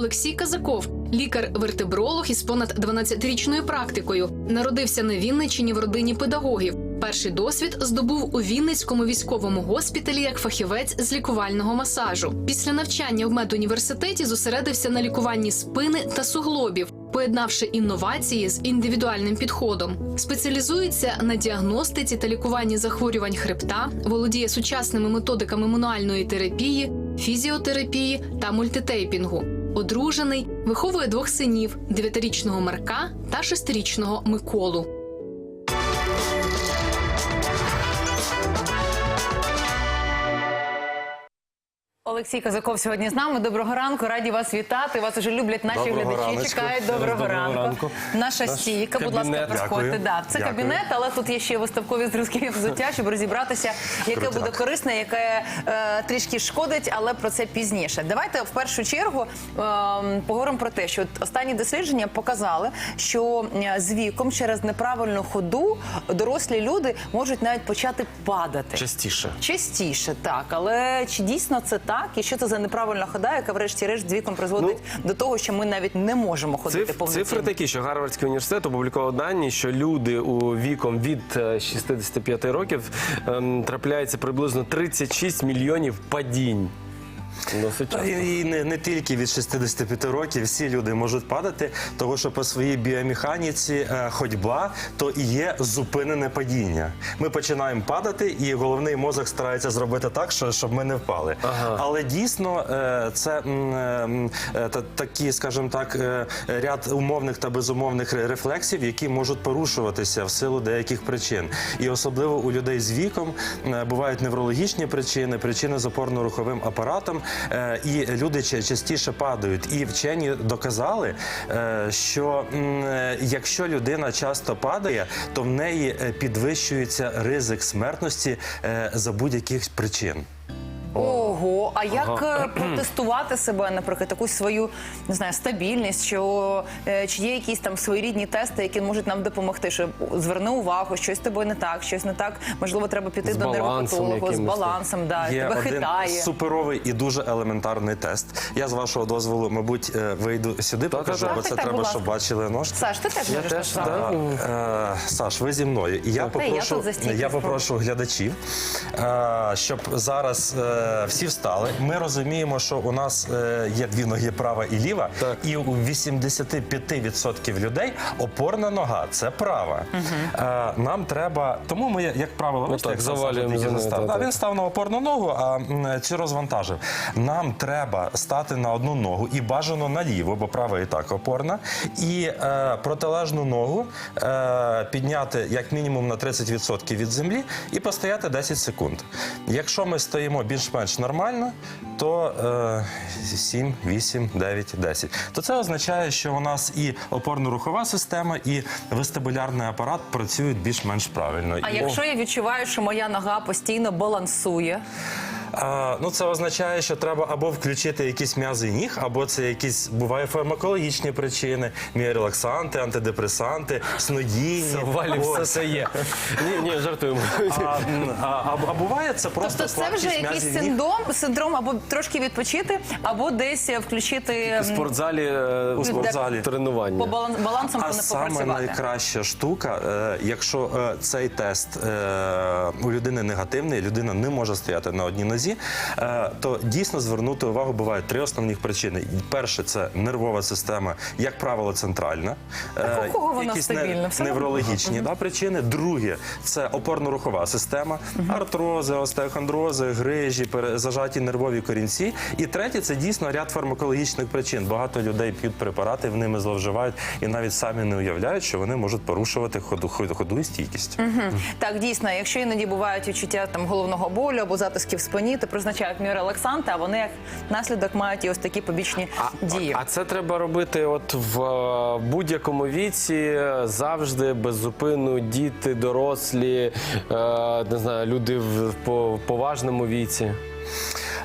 Олексій Казаков, лікар-вертебролог із понад 12-річною практикою. Народився на Вінниччині в родині педагогів. Перший досвід здобув у Вінницькому військовому госпіталі як фахівець з лікувального масажу. Після навчання в медуніверситеті зосередився на лікуванні спини та суглобів, поєднавши інновації з індивідуальним підходом. Спеціалізується на діагностиці та лікуванні захворювань хребта, володіє сучасними методиками мануальної терапії, фізіотерапії та мультитейпінгу. Одружений, виховує двох синів: дев'ятирічного Марка та шестирічного Миколу. Олексій Казаков сьогодні з нами. Доброго ранку, раді вас вітати. Вас уже люблять наші Доброго глядачі. раночку. Чекають доброго, Доброго ранку. ранку. Наша Наш стійка, будь ласка, кабінет. приходьте. Да, це Дякую. кабінет, але тут є ще виставкові зразки взуття, щоб розібратися, яке Крутяк. буде корисне, яке е, трішки шкодить, але про це пізніше. Давайте в першу чергу е, поговоримо про те, що останні дослідження показали, що е, з віком через неправильну ходу дорослі люди можуть навіть почати падати. Частіше. Частіше, так. Але чи дійсно це так? І що це за неправильна хода, яка врешті-решт з віком призводить до того, що ми навіть не можемо ходити Циф, повноцінно? цифри такі, що Гарвардський університет опублікував дані, що люди у віком від е, 65 років ем, трапляється приблизно 36 мільйонів падінь. Досить часто. І і не, не тільки від 65 років всі люди можуть падати, тому що по своїй біомеханіці е, ходьба то і є зупинене падіння. Ми починаємо падати, і головний мозок старається зробити так, що, щоб ми не впали. Але дійсно е, це м, е, та- такі, скажімо так, е, ряд умовних та безумовних ре- рефлексів, які можуть порушуватися в силу деяких причин. І особливо у людей з віком е, бувають неврологічні причини, причини з опорно-руховим апаратом, і люди ча- частіше падають. І вчені доказали, е, що е, якщо людина часто падає, то в неї е, підвищується ризик смертності е, за будь-яких причин. А як е, протестувати себе, наприклад, якусь свою не знаю, стабільність, що е, чи є якісь там своєрідні тести, які можуть нам допомогти, що зверни увагу, щось з тобою не так, щось не так. Можливо, треба піти З до нервопатолога з балансом, да, Є тебе один хитає. суперовий і дуже елементарний тест. Я з вашого дозволу, мабуть, е, вийду сюди, покажу, Так, бо так, це так, треба, щоб бачили нож. Саш, ти теж Я можеш теж, так так. Е, Саш, ви зі мною. І я я попрошу, тут я попрошу глядачів, е, щоб зараз е, всі встали. Ми розуміємо, що у нас е, є дві ноги, права і ліва, Так. і у 85% людей опорна нога це права. Е, Нам треба, тому ми, як правило, бачите, так, як завалюємо за нею, застав. так, Да, так. Він став на опорну ногу, а м, цю розвантажив. Нам треба стати на одну ногу і бажано наліво, бо права і так опорна, і е, протилежну ногу е, підняти як мінімум на 30% від землі і постояти 10 секунд. Якщо ми стоїмо більш-менш нормально, то е, 7, 8, 9, 10. То це означає, що у нас і опорно-рухова система, і вестибулярний апарат працюють більш-менш правильно. А І- якщо я відчуваю, що моя нога постійно балансує, А, ну, це означає, що треба або включити якісь м'язи ніг, або це якісь буває фармакологічні причини, міорелаксанти, антидепресанти, снодійні. Валі все це є. Ні, ні, жартуємо. А, а, а, а буває це просто тобто це вже якийсь м'язів ніг. синдром, синдром або трошки відпочити, або десь включити У спортзалі, е, У спортзалі. тренування. по балан- балансом А саме найкраща штука, е, якщо е, цей тест е, у людини негативний, людина не може стояти на одній нозі, е, то дійсно звернути увагу бувають три основних причини. Перше це нервова система, як правило, центральна. Так у кого вона якісь стабільна? Неврологічні да, причини. Друге це опорно-рухова система, артрози, остеохондрози, грижі, зажаті нервові корінці. І третє це дійсно ряд фармакологічних причин. Багато людей п'ють препарати, в ними зловживають і навіть самі не уявляють, що вони можуть порушувати ходу, і стійкість. Так, дійсно, якщо іноді бувають відчуття там головного болю або затисків спині, то призначають міорелаксанти, а вони як наслідок мають і ось такі побічні дії. А це треба робити от в е, будь-якому віці, завжди без зупину, діти, дорослі, е, не знаю, люди в по- поважному віці.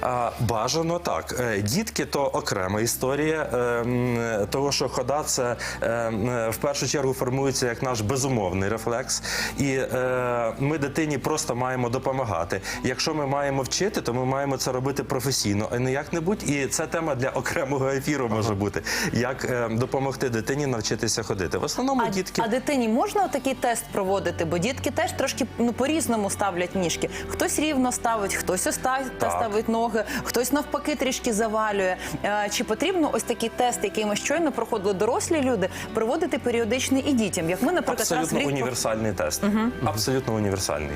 А, бажано так. Е, Дітки то окрема історія. е, Того, що хода це е, в першу чергу формується як наш безумовний рефлекс. І е, ми дитині просто маємо допомагати. Якщо ми маємо вчити, то ми маємо це робити професійно, а не як-небудь. І це тема для окремого ефіру може бути. Як е, допомогти дитині навчитися ходити. В основному А, дітки. а дитині можна такий тест проводити? Бо дітки теж трошки ну по-різному ставлять ніжки. Хтось рівно ставить, хтось Так. ставить ноги, хтось навпаки трішки завалює. Е, Чи потрібно ось такий тест, який ми щойно проходили дорослі люди, проводити періодично і дітям? Як ми, наприклад, раз в рік універсальний тест. Абсолютно універсальний.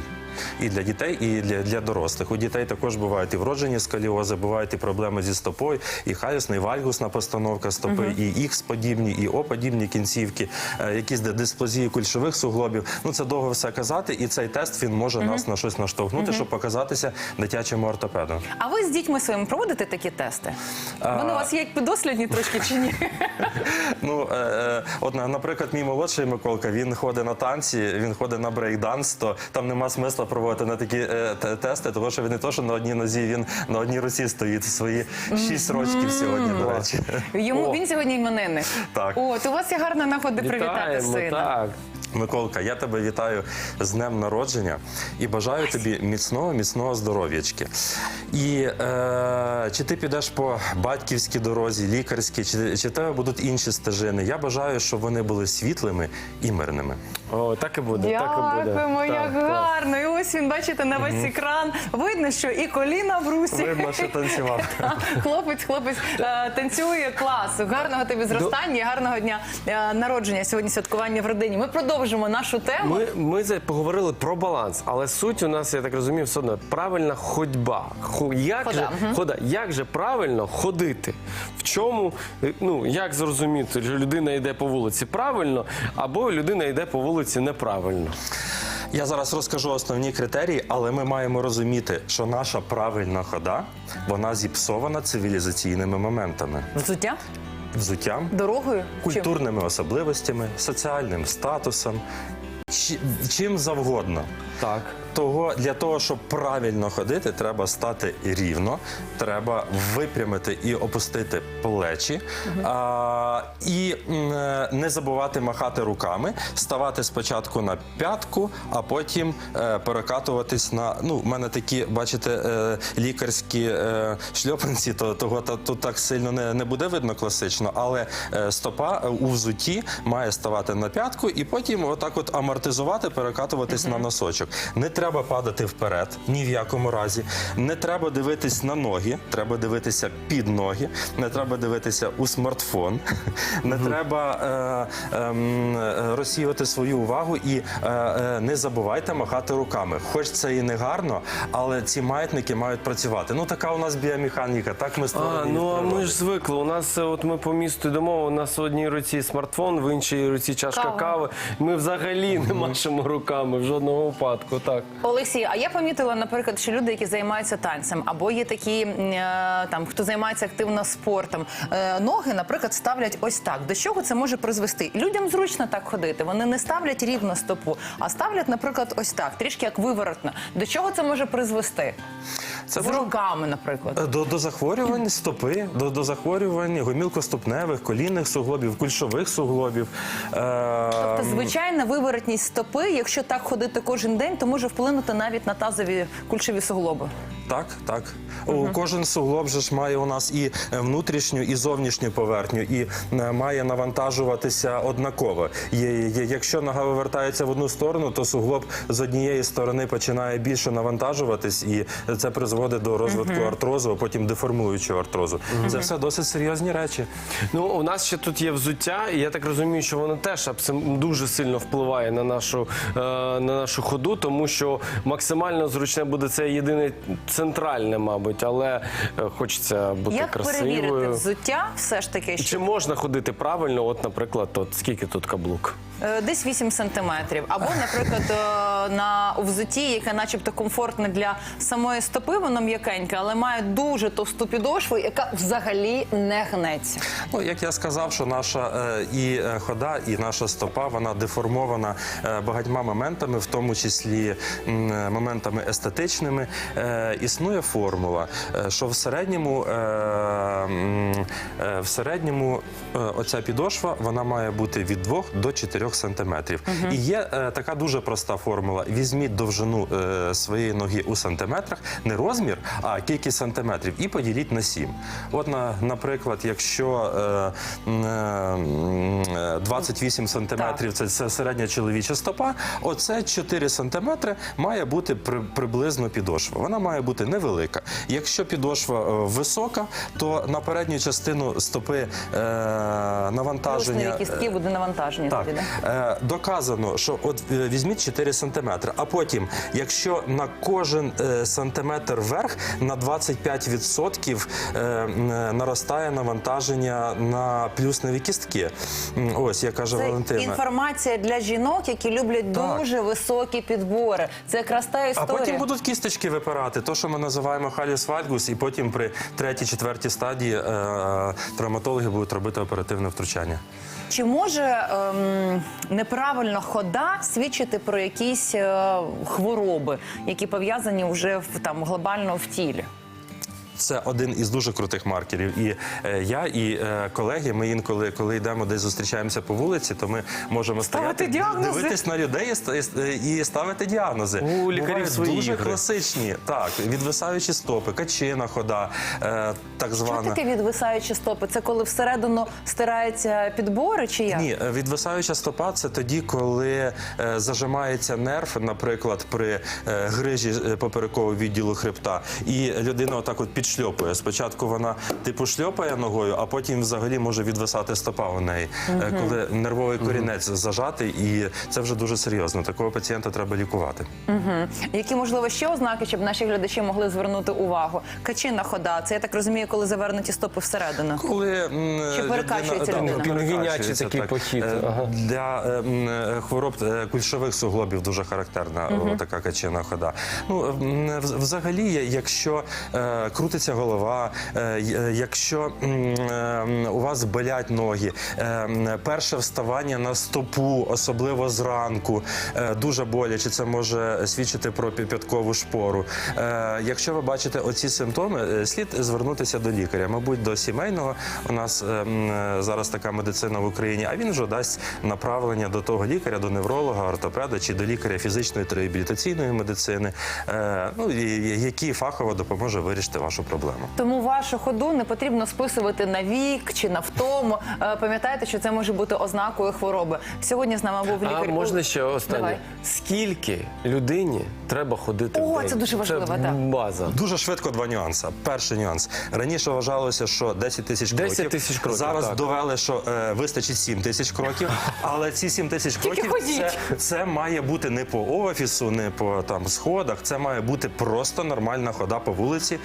І для дітей, і для, для дорослих. У дітей також бувають і вроджені сколіози, бувають і проблеми зі стопою, і халюсна, і вальгусна постановка стопи, і ікс-подібні, і О-подібні кінцівки, е, якісь дисплазії кульшових суглобів. Ну це довго все казати, і цей тест він може нас на щось наштовхнути, щоб показатися дитячому ортопеду. А ви з дітьми своїми проводите такі тести? Вони у вас є як підослідні трошки чи ні? Ну, е, е, от, наприклад, мій молодший Миколка, він ходить на танці, він ходить на брейкданс, то там нема смисла проводити на такі е, тести, тому що він не то, що на одній нозі, він на одній руці стоїть свої шість рочків сьогодні, до речі. Йому О. він сьогодні іменинник. Так. От у вас є гарна нагода привітати сина. так. Миколка, я тебе вітаю з днем народження і бажаю тобі міцного, міцного здоров'ячки. І е, чи ти підеш по батьківській дорозі, лікарській, чи, чи тебе будуть інші стежини? Я бажаю, щоб вони були світлими і мирними. О, так і буде. так і буде. Дякуємо, як Так, так. гарно. І ось він, бачите, на весь екран. Видно, що і коліна в русі. Видно, що танцював. Хлопець, хлопець е, танцює клас. Гарного тобі зростання, і гарного дня е, народження. Сьогодні святкування в родині. Ми продовжимо нашу тему. Ми, ми за- поговорили про баланс, але суть у нас, я так розумію, все одно правильна ходьба. Хо- Як Хода, же, хода, як же правильно ходити? В чому, е, ну, як зрозуміти, що людина йде по вулиці правильно, або людина йде по вулиці неправильно? Я зараз розкажу основні критерії, але ми маємо розуміти, що наша правильна хода вона зіпсована цивілізаційними моментами, Взуття взуттям, дорогою. Чим? культурними особливостями, соціальним статусом, чим завгодно. Так. Того для того, щоб правильно ходити, треба стати рівно, треба випрямити і опустити плечі, а, і не забувати махати руками, ставати спочатку на п'ятку, а потім е, перекатуватись на. Ну, в мене такі, бачите, е, лікарські е, шльопанці, то того та, тут так сильно не, не буде видно класично, але стопа у взуті має ставати на п'ятку і потім отак от амортизувати, перекатуватись на носочок. Не треба падати вперед, ні в якому разі. Не треба дивитись на ноги, треба дивитися під ноги, не треба дивитися у смартфон, не треба е, ем, е, розсіювати свою увагу і е, е, не забувайте махати руками. Хоч це і не гарно, але ці маятники мають працювати. Ну така у нас біомеханіка, так ми створені. А, ну а ми ж звикли. У нас е, от ми по місту йдемо. У нас в одній руці смартфон, в іншій руці чашка Кава. кави. Ми взагалі не машемо руками в жодному випадку. Так. Олексій, а я помітила, наприклад, що люди, які займаються танцем, або є такі е, там, хто займається активно спортом, е, ноги, наприклад, ставлять ось так. До чого це може призвести? Людям зручно так ходити. Вони не ставлять рівно стопу, а ставлять, наприклад, ось так, трішки як виворотно. До чого це може призвести? Це З може- руками, наприклад. Е, До, до захворювань стопи, до, до захворювань гомілкоступневих, колінних суглобів, кульшових суглобів. Е, Тобто, звичайна виворотність стопи, якщо так ходити кожен день, то може вплинути навіть на тазові кульшові суглоби. Так, так. У Кожен суглоб же ж має у нас і е, внутрішню, і зовнішню поверхню, і е, має навантажуватися однаково. Якщо нога вивертається в одну сторону, то суглоб з однієї сторони починає більше навантажуватись, і це призводить до розвитку артрозу, а потім деформуючого артрозу. Це все досить серйозні речі. Ну, у нас ще тут є взуття, і я так розумію, що воно теж дуже сильно впливає на нашу, е, на нашу ходу, тому що максимально зручне буде це єдине центральне, мабуть, але е, хочеться бути Як перевірити взуття, все ж таки, що Чи можна ходити правильно? От, наприклад, от скільки тут каблук? Е, Десь 8 сантиметрів. Або, наприклад, е, на взутті, яке начебто комфортне для самої стопи, воно м'якеньке, але має дуже товсту підошву, яка взагалі не гнеться. Ну, як я сказав, що наша е, і хода, і наша стопа вона деформована багатьма моментами, в тому числі моментами естетичними. Існує формула, що в середньому, в середньому оця підошва вона має бути від 2 до 4 сантиметрів. І є е, така дуже проста формула: візьміть довжину е, своєї ноги у сантиметрах, не розмір, а кількість сантиметрів, і поділіть на 7. От, на, наприклад, якщо е, е, 28 сантиметрів це, це середня чоловіча стопа, оце 4 сантиметри має бути при, приблизно підошва. Вона має бути невелика. Якщо підошва е, висока, то на передню частину стопи е, навантаження. Кістки буде навантаження Так, тоді, да? Е, доказано, що от е, візьміть 4 сантиметри, а потім, якщо на кожен е, сантиметр вверх на 25% е, е, наростає навантаження на плюсневі кістки. Ось, як каже Це Валентина. інформація для жінок, які люблять Так. дуже високі підбори. Це якраз та А потім будуть кісточки випирати, то, що ми називаємо халіс вальгус, і потім при третій, четвертій стадії травматологи будуть робити оперативне втручання. Чи може ем, неправильна хода свідчити про якісь е, хвороби, які пов'язані вже в там глобально в тілі? Це один із дуже крутих маркерів. І е, я, і е, колеги, ми інколи, коли йдемо десь зустрічаємося по вулиці, то ми можемо Ставити стояти, діагнози. дивитись на людей і і ставити діагнози. У лікарів Бувають свої дуже ігри. класичні. Так, відвисаючі стопи, качина хода, е, так Що звана. таке відвисаючі стопи? Це коли всередину стираються підбори, чи як? Ні, е, відвисаюча стопа це тоді, коли е, зажимається нерв, наприклад, при е, грижі е, поперекового відділу хребта, і людина отак от підшльопує. Спочатку вона типу шльопає ногою, а потім взагалі може відвисати стопа у неї, е, коли нервовий корінець зажатий, і це вже дуже серйозно. Такого пацієнта треба лікувати. Які можливо ще ознаки, щоб наші глядачі могли звернути увагу? Качинна хода, це я так розумію, коли завернуті стопи всередину. Коли Чи перекачується людина? перекачується, такий так. похід, Е, ага. Для е, е, хвороб е, кульшових суглобів дуже характерна о, така качина хода. Ну, взагалі, якщо е, крутиться голова, е, е, якщо е, у вас болять ноги, перше вставання на стопу, особливо зранку, дуже боляче, це може свідчити про п'яткову шпору. Якщо ви бачите оці симптоми, слід звернутися до лікаря, мабуть, до сімейного. У нас зараз така медицина в Україні, а він вже дасть направлення до того лікаря, до невролога, ортопеда чи до лікаря фізичної та реабілітаційної медицини, ну і- і- який фахово допоможе вирішити вашу проблему. Тому вашу ходу не потрібно списувати на вік чи на втому. Е, Пам'ятайте, що це може бути ознакою хвороби. Сьогодні з нами був лікар. А можна ще останнє? Давай. Скільки людині треба ходити? О, в день? це дуже важливо, Це так. база. Дуже швидко два нюанси. Перший нюанс. Раніше вважалося, що 10 тисяч 10 кроків. тисяч кроків, Зараз так. довели, що е, вистачить 7 тисяч кроків. Але ці 7 тисяч кроків це, це має бути не по офісу, не по там сходах. Це має бути просто нормальна хода по вулиці,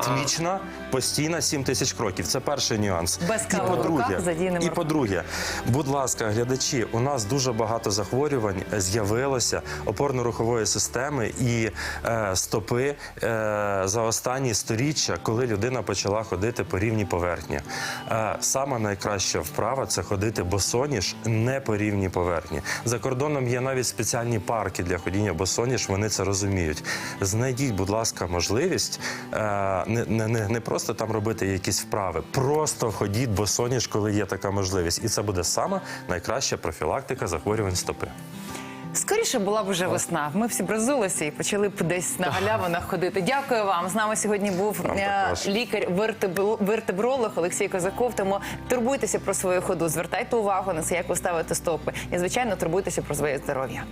ритмічна, постійна 7 тисяч кроків. Це перший нюанс. Без і по-друге, і по-друге, будь ласка, глядачі, у нас дуже багато захворювань з'явилося опорно-рухової системи і е, стопи е, за останні сторіччя, коли людина почала ходити по рівній поверхні. Е, сама найкраща вправа це ходити босоніж не по рівній поверхні. За кордоном є навіть спеціальні парки для ходіння босоніж. Вони це розуміють. Знайдіть, будь ласка, можливість е, не, не, не, просто там робити якісь вправи, просто ходіть босоніж, коли є така можливість, і це буде сама найкраща профілактика захворювань стопи. Скоріше була б вже весна. Ми всі бразулися і почали б десь на галявинах ходити. Дякую вам. З нами сьогодні був е, лікар вертебро- вертебролог Олексій Козаков. Тому турбуйтеся про свою ходу, звертайте увагу на це, як ви ставите стопи, і звичайно турбуйтеся про своє здоров'я.